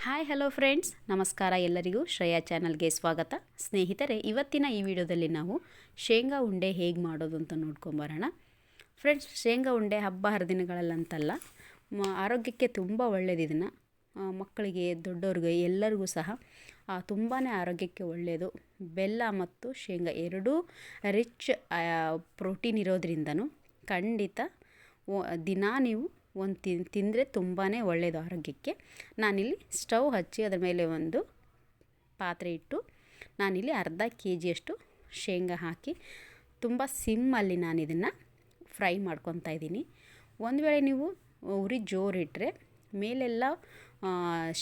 Hi hello friends ನಮಸ್ಕಾರ ಎಲ್ಲರಿಗೂ ಶ್ರೇಯಾ ಚಾನಲ್ಗೆ ಸ್ವಾಗತ. ಸ್ನೇಹಿತರೆ, ಇವತ್ತಿನ ಈ ವಿಡಿಯೋದಲ್ಲಿ ನಾವು ಶೇಂಗಾ ಉಂಡೆ ಹೇಗೆ ಮಾಡೋದು ಅಂತ ನೋಡ್ಕೊಂಬರೋಣ ಫ್ರೆಂಡ್ಸ್ ಶೇಂಗಾ ಉಂಡೆ ಹಬ್ಬ ಹರಿದಿನಗಳಲ್ಲಂತಲ್ಲ ಆರೋಗ್ಯಕ್ಕೆ ತುಂಬ ಒಳ್ಳೆಯದು ಇದನ್ನು ಮಕ್ಕಳಿಗೆ ದೊಡ್ಡವ್ರಿಗೆ ಎಲ್ಲರಿಗೂ ಸಹ ತುಂಬಾ ಆರೋಗ್ಯಕ್ಕೆ ಒಳ್ಳೆಯದು ಬೆಲ್ಲ ಮತ್ತು ಶೇಂಗಾ ಎರಡೂ ರಿಚ್ ಪ್ರೋಟೀನ್ ಇರೋದ್ರಿಂದನೂ ಖಂಡಿತ ದಿನ ನೀವು ಒಂದು ತಿನ್ ತಿಂದರೆ ತುಂಬಾ ಒಳ್ಳೆಯದು ಆರೋಗ್ಯಕ್ಕೆ. ನಾನಿಲ್ಲಿ ಸ್ಟವ್ ಹಚ್ಚಿ ಅದರ ಮೇಲೆ ಒಂದು ಪಾತ್ರೆ ಇಟ್ಟು, ನಾನಿಲ್ಲಿ ಅರ್ಧ ಕೆ ಜಿಯಷ್ಟು ಶೇಂಗಾ ಹಾಕಿ, ತುಂಬ ಸಿಮ್ಮಲ್ಲಿ ನಾನು ಇದನ್ನು ಫ್ರೈ ಮಾಡ್ಕೊತಾ ಇದ್ದೀನಿ. ಒಂದು ವೇಳೆ ನೀವು ಉರಿ ಜೋರಿಟ್ಟರೆ ಮೇಲೆಲ್ಲ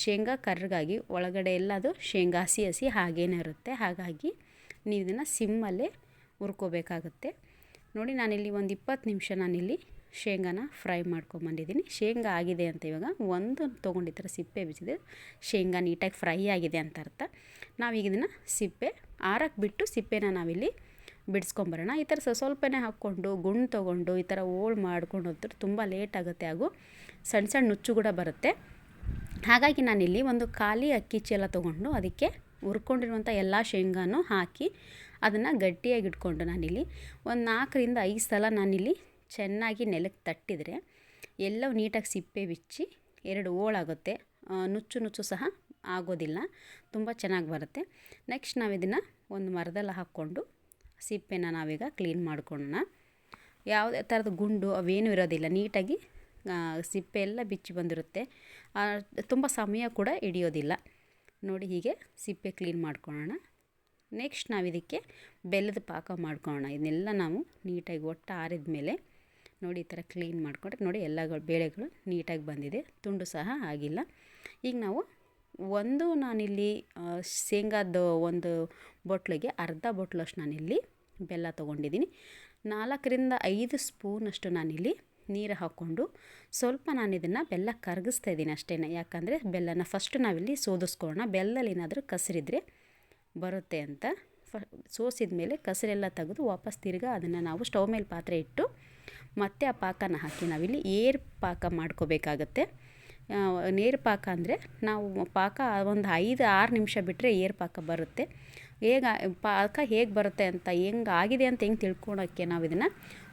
ಶೇಂಗಾ ಕರ್ರಗಾಗಿ ಒಳಗಡೆ ಎಲ್ಲ ಅದು ಶೇಂಗಾ ಹಸಿ ಹಸಿ ಹಾಗೇನೇ ಇರುತ್ತೆ. ಹಾಗಾಗಿ ನೀವು ಇದನ್ನು ಸಿಮ್ಮಲ್ಲೇ ಹುರ್ಕೋಬೇಕಾಗುತ್ತೆ. ನೋಡಿ ನಾನಿಲ್ಲಿ ಒಂದು ಇಪ್ಪತ್ತು ನಿಮಿಷ ನಾನಿಲ್ಲಿ ಶೇಂಗಾನ ಫ್ರೈ ಮಾಡ್ಕೊಂಬಂದಿದ್ದೀನಿ. ಶೇಂಗಾ ಆಗಿದೆ ಅಂತ ಇವಾಗ ಒಂದು ತೊಗೊಂಡು ಈ ಥರ ಸಿಪ್ಪೆ ಬಿಚ್ಚಿದೆ ಶೇಂಗಾ ನೀಟಾಗಿ ಫ್ರೈ ಆಗಿದೆ ಅಂತ ಅರ್ಥ. ನಾವೀಗ ಇದನ್ನು ಸಿಪ್ಪೆ ಆರಕ್ಕೆ ಬಿಟ್ಟು ಸಿಪ್ಪೆನ ನಾವಿಲ್ಲಿ ಬಿಡಿಸ್ಕೊಂಬರೋಣ. ಈ ಥರ ಸ್ವಲ್ಪನೇ ಹಾಕ್ಕೊಂಡು, ಗುಂಡು ತೊಗೊಂಡು, ಈ ಥರ ಓಳ್ ಮಾಡ್ಕೊಂಡು ಹೋದ್ರೆ ತುಂಬ ಲೇಟ್ ಆಗುತ್ತೆ, ಹಾಗೂ ಸಣ್ಣ ಸಣ್ಣ ನುಚ್ಚು ಕೂಡ ಬರುತ್ತೆ. ಹಾಗಾಗಿ ನಾನಿಲ್ಲಿ ಒಂದು ಖಾಲಿ ಅಕ್ಕಿ ಚೀಲ ತೊಗೊಂಡು ಅದಕ್ಕೆ ಹುರ್ಕೊಂಡಿರುವಂಥ ಎಲ್ಲ ಶೇಂಗಾನು ಹಾಕಿ ಅದನ್ನು ಗಟ್ಟಿಯಾಗಿ ಇಟ್ಕೊಂಡು ನಾನಿಲ್ಲಿ ಒಂದು ನಾಲ್ಕರಿಂದ ಐದು ಸಲ ನಾನಿಲ್ಲಿ ಚೆನ್ನಾಗಿ ನೆಲಕ್ಕೆ ತಟ್ಟಿದರೆ ಎಲ್ಲವೂ ನೀಟಾಗಿ ಸಿಪ್ಪೆ ಬಿಚ್ಚಿ ಎರಡು ಓಳಾಗುತ್ತೆ ನುಚ್ಚು ನುಚ್ಚು ಸಹ ಆಗೋದಿಲ್ಲ. ತುಂಬ ಚೆನ್ನಾಗಿ ಬರುತ್ತೆ. ನೆಕ್ಸ್ಟ್ ನಾವು ಇದನ್ನು ಒಂದು ಮರದಲ್ಲಿ ಹಾಕ್ಕೊಂಡು ಸಿಪ್ಪೆನ ನಾವೀಗ ಕ್ಲೀನ್ ಮಾಡ್ಕೊಳ್ಳೋಣ ಯಾವುದೇ ಥರದ ಗುಂಡು ಅವೇನೂ ಇರೋದಿಲ್ಲ. ನೀಟಾಗಿ ಸಿಪ್ಪೆ ಎಲ್ಲ ಬಿಚ್ಚಿ ಬಂದಿರುತ್ತೆ. ತುಂಬ ಸಮಯ ಕೂಡ ಹಿಡಿಯೋದಿಲ್ಲ. ನೋಡಿ ಹೀಗೆ ಸಿಪ್ಪೆ ಕ್ಲೀನ್ ಮಾಡ್ಕೊಳ್ಳೋಣ ನೆಕ್ಸ್ಟ್ ನಾವು ಇದಕ್ಕೆ ಬೆಲ್ಲದ ಪಾಕ ಮಾಡ್ಕೊಳ್ಳೋಣ ಇದನ್ನೆಲ್ಲ ನಾವು ನೀಟಾಗಿ ಒಟ್ಟು ಆರಿದ ಮೇಲೆ ನೋಡಿ ಈ ಥರ ಕ್ಲೀನ್ ಮಾಡಿಕೊಂಡ್ರೆ ನೋಡಿ ಎಲ್ಲ ಬೇಳೆಗಳು ನೀಟಾಗಿ ಬಂದಿದೆ. ತುಂಡು ಸಹ ಆಗಿಲ್ಲ. ಈಗ ನಾವು ಒಂದು ನಾನಿಲ್ಲಿ ಶೇಂಗಾದ ಒಂದು ಬೊಟ್ಲಿಗೆ ಅರ್ಧ ಬೊಟ್ಲಷ್ಟು ನಾನಿಲ್ಲಿ ಬೆಲ್ಲ ತೊಗೊಂಡಿದ್ದೀನಿ. ನಾಲ್ಕರಿಂದ ಐದು ಸ್ಪೂನಷ್ಟು ನಾನಿಲ್ಲಿ ನೀರು ಹಾಕ್ಕೊಂಡು ಸ್ವಲ್ಪ ನಾನು ಇದನ್ನು ಬೆಲ್ಲ ಕರಗಿಸ್ತಾ ಇದ್ದೀನಿ ಅಷ್ಟೇ. ಯಾಕಂದರೆ ಬೆಲ್ಲನ ಫಸ್ಟ್ ನಾವಿಲ್ಲಿ ಸೋದಿಸ್ಕೊಳ್ಳೋಣ. ಬೆಲ್ಲಲ್ಲಿ ಏನಾದರೂ ಕಸರಿದ್ರೆ ಬರುತ್ತೆ ಅಂತ. ಸೋಸಿದ ಮೇಲೆ ಕಸರೆಲ್ಲ ತೆಗೆದು ವಾಪಸ್ ತಿರ್ಗಾ ಅದನ್ನು ನಾವು ಸ್ಟವ್ ಮೇಲೆ ಪಾತ್ರೆ ಇಟ್ಟು ಮತ್ತೆ ಆ ಪಾಕನ ಹಾಕಿ ನಾವಿಲ್ಲಿ ಏರ್ ಪಾಕ ಮಾಡ್ಕೋಬೇಕಾಗತ್ತೆ. ನೇರ್ ಪಾಕ ಅಂದರೆ ನಾವು ಪಾಕ ಒಂದು ಐದು, ಆರು ನಿಮಿಷ ಬಿಟ್ಟರೆ ಏರ್ ಪಾಕ ಬರುತ್ತೆ. ಹೇಗೆ, ಪಾಕ ಹೇಗೆ ಬರುತ್ತೆ ಅಂತ ಹೆಂಗೆ ಆಗಿದೆ ಅಂತ ಹೆಂಗೆ ತಿಳ್ಕೊಳೋಕ್ಕೆ ನಾವು ಇದನ್ನು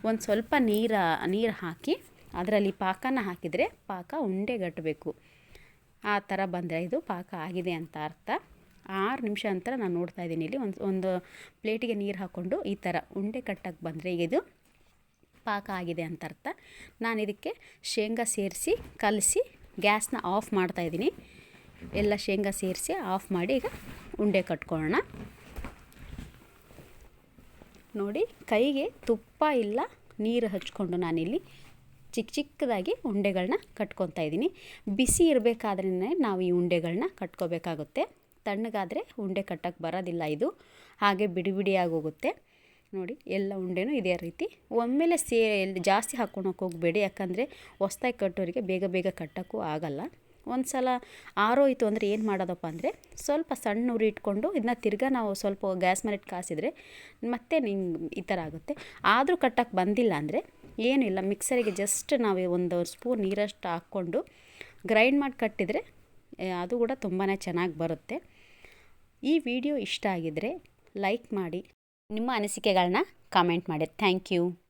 ಒಂದು ಸ್ವಲ್ಪ ನೀರು ನೀರು ಹಾಕಿ ಅದರಲ್ಲಿ ಪಾಕನ ಹಾಕಿದರೆ ಪಾಕ ಉಂಡೆಗಟ್ಟಬೇಕು ಆ ಥರ ಬಂದರೆ ಇದು ಪಾಕ ಆಗಿದೆ ಅಂತ ಅರ್ಥ. ಆರು ನಿಮಿಷ ನಂತರ ನಾನು ನೋಡ್ತಾ ಇದ್ದೀನಿ ಇಲ್ಲಿ ಒಂದು ಒಂದು ಪ್ಲೇಟಿಗೆ ನೀರು ಹಾಕ್ಕೊಂಡು ಈ ಥರ ಉಂಡೆ ಕಟ್ಟಕ್ಕೆ ಬಂದರೆ ಈಗ ಇದು ಪಾಕ ಆಗಿದೆ ಅಂತ ಅರ್ಥ ನಾನು ಇದಕ್ಕೆ ಶೇಂಗಾ ಸೇರಿಸಿ ಕಲಸಿ ಗ್ಯಾಸ್ನ ಆಫ್ ಮಾಡ್ತಾಯಿದ್ದೀನಿ ಎಲ್ಲ ಶೇಂಗಾ ಸೇರಿಸಿ ಆಫ್ ಮಾಡಿ ಈಗ ಉಂಡೆ ಕಟ್ಕೊಳ್ಳೋಣ. ನೋಡಿ ಕೈಗೆ ತುಪ್ಪ ಇಲ್ಲ ನೀರು ಹಚ್ಕೊಂಡು ನಾನಿಲ್ಲಿ ಚಿಕ್ಕ ಚಿಕ್ಕದಾಗಿ ಉಂಡೆಗಳನ್ನ ಕಟ್ಕೊತಾ ಇದ್ದೀನಿ. ಬಿಸಿ ಇರಬೇಕಾದ್ರೇ ನಾವು ಈ ಉಂಡೆಗಳನ್ನ ಕಟ್ಕೋಬೇಕಾಗುತ್ತೆ. ತಣ್ಣಗಾದರೆ ಉಂಡೆ ಕಟ್ಟಕ್ಕೆ ಬರೋದಿಲ್ಲ ಇದು. ಹಾಗೆ ಬಿಡಿ ಬಿಡಿಯಾಗಿ ಹೋಗುತ್ತೆ. ನೋಡಿ, ಎಲ್ಲ ಉಂಡೆನೂ ಇದೇ ರೀತಿ. ಒಮ್ಮೆಲೆ ಸೇ ಜಾಸ್ತಿ ಹಾಕ್ಕೊಳಕ್ಕೆ ಹೋಗಬೇಡಿ, ಯಾಕಂದರೆ ಹೊಸ್ದಾಗಿ ಕಟ್ಟೋರಿಗೆ ಬೇಗ ಬೇಗ ಕಟ್ಟೋಕ್ಕೂ ಆಗಲ್ಲ. ಒಂದು ಸಲ ಆರೋಯಿತು ಅಂದರೆ ಏನು ಮಾಡೋದಪ್ಪ ಅಂದರೆ, ಸ್ವಲ್ಪ ಸಣ್ಣ ಉರಿ ಇಟ್ಕೊಂಡು ಇದನ್ನ ತಿರ್ಗಾ ನಾವು ಸ್ವಲ್ಪ ಗ್ಯಾಸ್ ಮೇಲೆ ಇಟ್ಟು ಕಾಸಿದ್ರೆ ಮತ್ತೆ ನಿಂಗೆ ಈ ಥರ ಆಗುತ್ತೆ. ಆದರೂ ಕಟ್ಟಕ್ಕೆ ಬಂದಿಲ್ಲ ಅಂದರೆ ಏನಿಲ್ಲ ಮಿಕ್ಸರಿಗೆ ಜಸ್ಟ್ ನಾವು ಒಂದು ಸ್ಪೂನ್ ನೀರಷ್ಟು ಹಾಕ್ಕೊಂಡು ಗ್ರೈಂಡ್ ಮಾಡಿ ಕಟ್ಟಿದರೆ ಅದು ಕೂಡ ತುಂಬಾ ಚೆನ್ನಾಗಿ ಬರುತ್ತೆ. ಈ ವಿಡಿಯೋ ಇಷ್ಟ ಆಗಿದರೆ ಲೈಕ್ ಮಾಡಿ. ನಿಮ್ಮ ಅನಿಸಿಕೆಗಳನ್ನ ಕಾಮೆಂಟ್ ಮಾಡಿ. Thank you